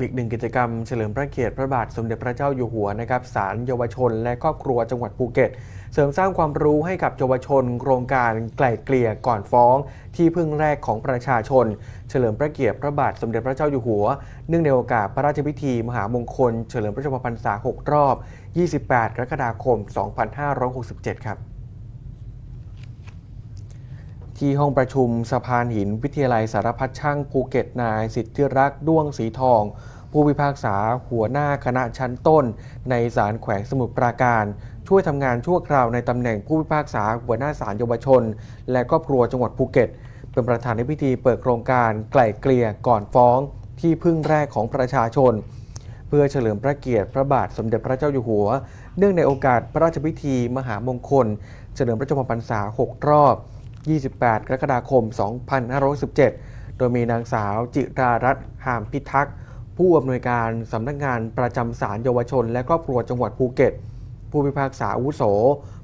อีกหนึ่งกิจกรรมเฉลิมพระเกียรติพระบาทสมเด็จพระเจ้าอยู่หัวนะครับศาลเยาวชน และครอบครัวจังหวัดภูเก็ต เสริมสร้างความรู้ให้กับเยาวชน โครงการไกล่เกลี่ยก่อนฟ้อง ที่พึ่งแรกของประชาชน เฉลิมพระเกียรติพระบาทสมเด็จพระเจ้าอยู่หัว เนื่องในโอกาสพระราชพิธี มหามงคล เฉลิมพระชนมพรรษา 6 รอบ 28 กรกฎาคม 2567 ครับ ที่ห้องประชุมสะพานหินวิทยาลัยสารพัดช่างภูเก็ตนายสิทธิรักษ์ด้วงสีทอง ผู้พิพากษาหัวหน้าคณะชั้นต้น ในศาลแขวงสมุทรปราการ ช่วยทำงานชั่วคราวในตำแหน่งผู้พิพากษาหัวหน้าศาลเยาวชน และครอบครัวจังหวัดภูเก็ต เป็นประธานในพิธีเปิดโครงการไกล่เกลี่ยก่อนฟ้อง ที่พึ่งแรกของประชาชน เพื่อเฉลิมพระเกียรติพระบาทสมเด็จพระเจ้าอยู่หัว เนื่องในโอกาสพระราชพิธีมหามงคล เฉลิมพระชนมพรรษา 6 รอบ 28 กรกฎาคม 2517 โดยมีนางสาวจิรารัตน์หามพิทักษ์ ผู้อำนวยการสำนักงานประจำศาลเยาวชน และครอบครัวจังหวัดภูเก็ต ผู้พิพากษาอุโส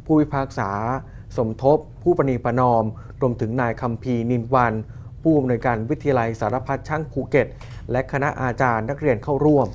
ผู้พิพากษา สมทบ ผู้ประนีประนอม รวมถึงนายคัมพีนินวัน ผู้อำนวยการวิทยาลัยสารพัดช่างภูเก็ต และคณะอาจารย์นักเรียนเข้าร่วม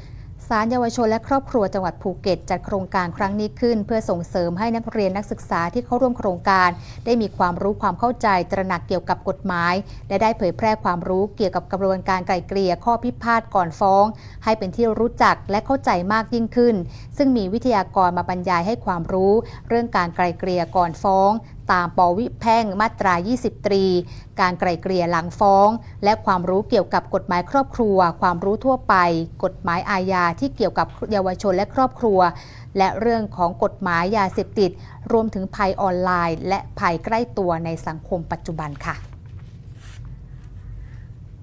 ศาลเยาวชนและครอบครัวจังหวัดภูเก็ต จัดโครงการครั้งนี้ขึ้น เพื่อส่งเสริมให้นักเรียนนักศึกษาที่เข้าร่วมโครงการ ได้มีความรู้ความเข้าใจตระหนักเกี่ยวกับกฎหมาย และได้เผยแพร่ความรู้เกี่ยวกับกระบวนการไกล่เกลี่ยข้อพิพาทก่อนฟ้อง ให้เป็นที่รู้จักและเข้าใจมากยิ่งขึ้น ซึ่งมีวิทยากรมาบรรยายให้ความรู้ เรื่องการไกล่เกลี่ยก่อนฟ้อง ตามปวิแพ่งมาตรา20ตรีการไกล่เกลี่ยหลังฟ้อง และความรู้เกี่ยวกับกฎหมายครอบครัว ความรู้ทั่วไป กฎหมายอาญาที่เกี่ยวกับเยาวชนและครอบครัว และเรื่องของกฎหมายยาเสพติด รวมถึงภัยออนไลน์ และภัยใกล้ตัวในสังคมปัจจุบันค่ะ